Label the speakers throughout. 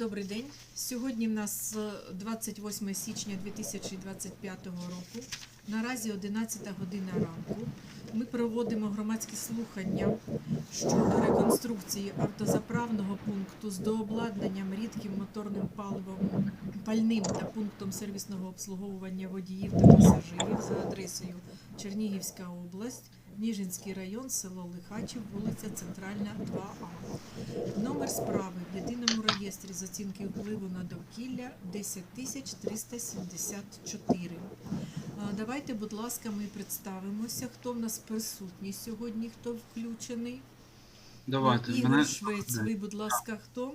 Speaker 1: Добрий день. Сьогодні в нас е, 28 січня 2025 року. Наразі 11 година ранку. Ми проводимо громадські слухання щодо реконструкції автозаправного пункту з дообладнанням рідким моторним паливом пальним та пунктом сервісного обслуговування водіїв та пасажирів за адресою Чернігівська область, Ніжинський район, село Лихачів, вулиця Центральна, 2А. Номер справи реєстрі з оцінки впливу на довкілля 10374. А, Давайте, будь ласка, ми представимося, хто в нас присутній сьогодні, хто включений.
Speaker 2: Давайте.
Speaker 1: Ігор
Speaker 2: Мене...
Speaker 1: Швець, ви, будь ласка, хто?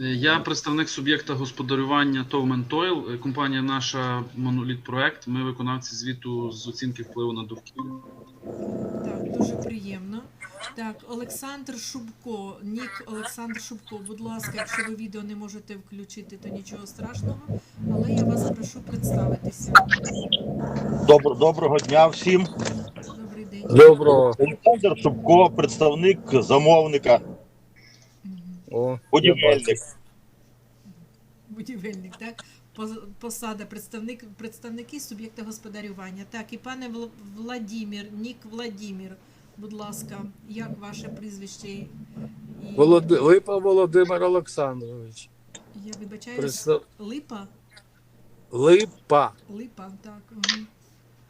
Speaker 2: Е, Я представник суб'єкта господарювання ТОВ «Ментойл». Компанія наша Моноліт Проект. Ми виконавці звіту з оцінки впливу на довкілля.
Speaker 1: Так, дуже приємно. Так, Олександр Шубко, нік Олександр Шубко, будь ласка, якщо ви відео не можете включити, то нічого страшного, але я вас прошу представитися.
Speaker 3: Добро, доброго дня всім.
Speaker 1: Добрий день.
Speaker 4: Доброго.
Speaker 3: Олександр Шубко, представник замовника,
Speaker 4: О,
Speaker 3: будівельник.
Speaker 1: Будівельник, так? Поз- Посада, представник, представники суб'єкта господарювання. Так, і пане Вл- Владімір, Нік Владімір, будь ласка, як ваше прізвище? І...
Speaker 4: Володи... Липа Володимир Олександрович.
Speaker 1: Я вибачаюсь,
Speaker 4: Представ...
Speaker 1: Липа?
Speaker 4: Липа
Speaker 1: Липа, так. Угу.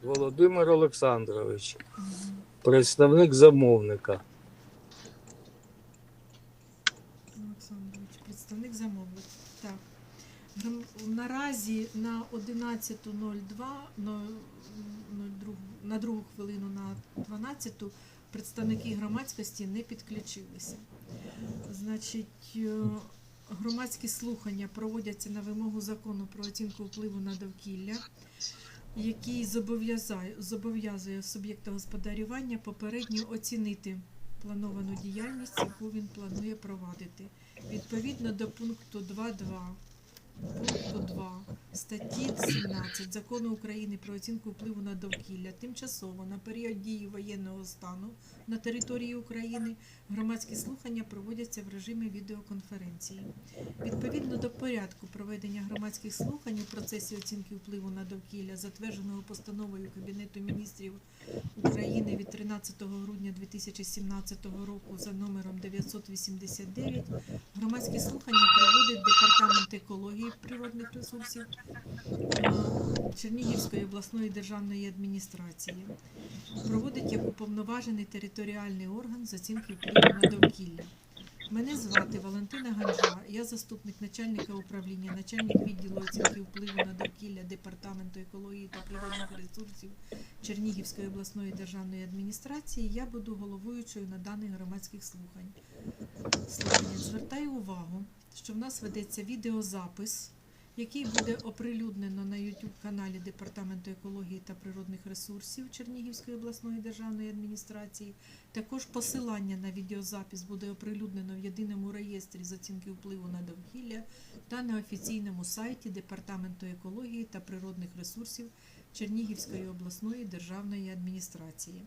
Speaker 4: Володимир Олександрович.
Speaker 1: Угу.
Speaker 4: Представник замовника.
Speaker 1: Олександрович, представник замовник. Так. Наразі на 11.02, но- ну, на другу хвилину на 12 представники громадськості не підключилися. Значить, е, громадські слухання проводяться на вимогу закону про оцінку впливу на довкілля, який зобов'язає, зобов'язує суб'єкта господарювання попередньо оцінити плановану діяльність, яку він планує провадити. Відповідно до пункту 2.2 пункту 2 статті 17 Закону України про оцінку впливу на довкілля тимчасово на період дії воєнного стану на території України громадські слухання проводяться в режимі відеоконференції. Відповідно до порядку проведення громадських слухань у процесі оцінки впливу на довкілля, затвердженого постановою Кабінету міністрів України від 13 грудня 2017 року за номером 989, громадські слухання проводить Департамент екології природних ресурсів Чернігівської обласної державної адміністрації. Проводить як уповноважений територіальний орган з оцінки впливу на довкілля. Мене звати Валентина Ганжа, я заступник начальника управління, начальник відділу оцінки впливу на довкілля Департаменту екології та природних ресурсів Чернігівської обласної державної адміністрації. Я буду головуючою на даних громадських слухань. Слухання. Звертаю увагу, що в нас ведеться відеозапис, який буде оприлюднено на YouTube каналі Департаменту екології та природних ресурсів Чернігівської обласної державної адміністрації. Також посилання на відеозапис буде оприлюднено в єдиному реєстрі з оцінки впливу на довкілля та на офіційному сайті Департаменту екології та природних ресурсів Чернігівської обласної державної адміністрації.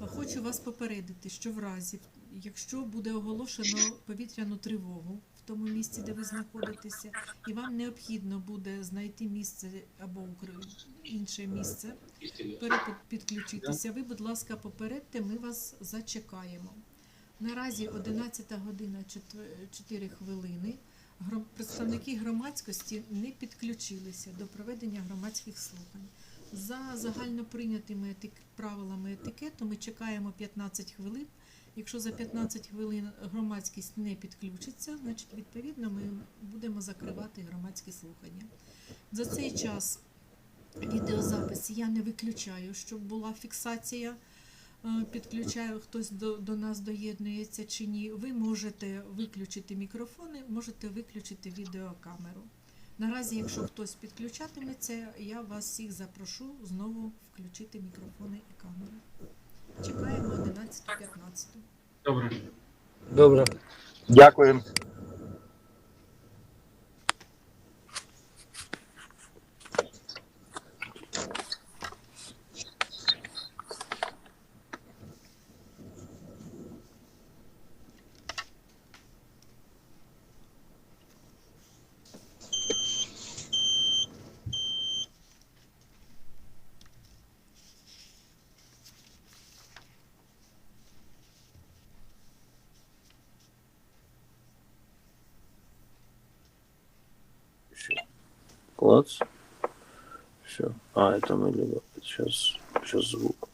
Speaker 1: Хочу вас попередити, що в разі, якщо буде оголошено повітряну тривогу тому місці, де ви знаходитеся, і вам необхідно буде знайти місце або інше місце, перепідключитися, ви, будь ласка, попередьте, ми вас зачекаємо. Наразі 11 година 4 хвилини. Представники громадськості не підключилися до проведення громадських слухань. За загальноприйнятими етик... правилами етикету ми чекаємо 15 хвилин. Якщо за 15 хвилин громадськість не підключиться, значить відповідно ми будемо закривати громадські слухання. За цей час відеозапис я не виключаю, щоб була фіксація. е, Підключаю хтось до, до нас доєднується чи ні. Ви можете виключити мікрофони, можете виключити відеокамеру. Наразі, якщо хтось підключатиметься, я вас всіх запрошу знову включити мікрофони і камери. Чекаємо 11.15.
Speaker 2: Добре.
Speaker 4: Добре.
Speaker 3: Дякую.
Speaker 5: Все. А, это мы либо... Сейчас, сейчас звук.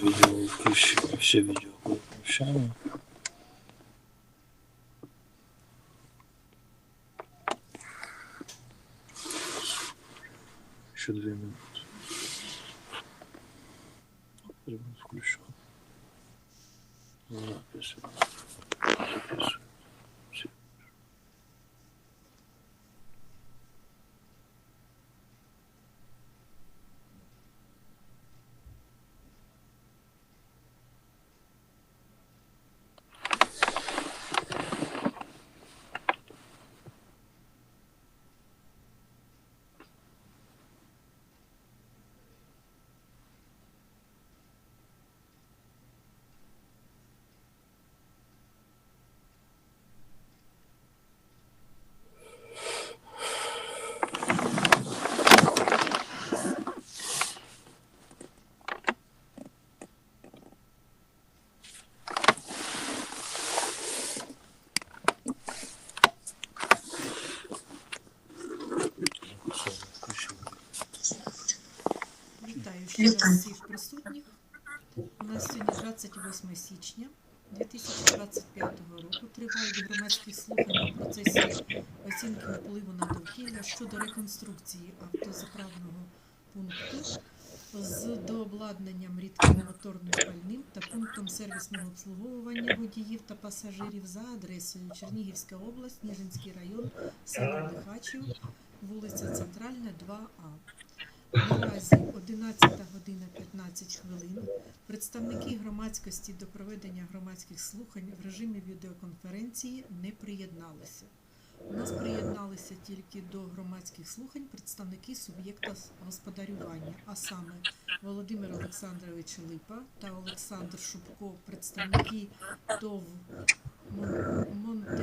Speaker 5: Видео включи, все видео включаем. Еще две минуты. Ребят, включу. Запись. Записываю. Все. Все, включил.
Speaker 1: Вітаю всіх присутніх. У нас сьогодні 28 січня 2025 року. Тривають громадські слухання в процесі оцінки впливу на довкілля щодо реконструкції автозаправного пункту з дообладнанням рідким моторним пальним та пунктом сервісного обслуговування водіїв та пасажирів за адресою Чернігівська область, Ніжинський район, село Лихачів, вулиця Центральна, 2А. Наразі 11 година 15 хвилин. Представники громадськості до проведення громадських слухань в режимі відеоконференції не приєдналися. У нас приєдналися тільки до громадських слухань представники суб'єкта господарювання, а саме Володимир Олександрович Липа та Олександр Шубко, представники ТОВ Мон- Монтеойл та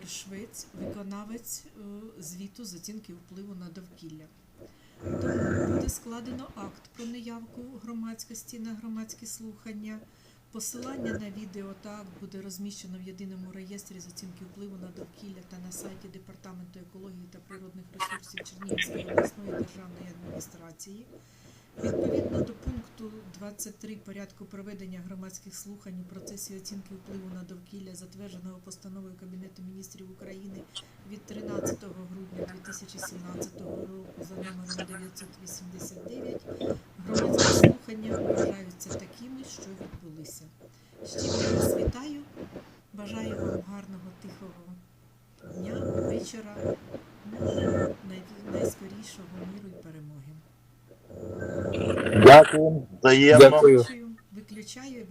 Speaker 1: Ігор Швець, виконавець е, звіту з оцінки впливу на довкілля. Тому буде складено акт про неявку громадськості на громадські слухання. Посилання на відео та буде розміщено в єдиному реєстрі з оцінки впливу на довкілля та на сайті Департаменту екології та природних ресурсів Чернігівської обласної державної адміністрації. Відповідно до пункту 23 порядку проведення громадських слухань у процесі оцінки впливу на довкілля, затвердженого постановою Кабінету міністрів України від 13 грудня 2017 року за номером 989, громадські слухання вважаються такими, що відбулися. Щиро вас вітаю. Бажаю вам гарного тихого дня, вечора, ну, найскорішого миру.
Speaker 3: Дякую. Взаємно.
Speaker 4: Дякую.
Speaker 1: Виключаю.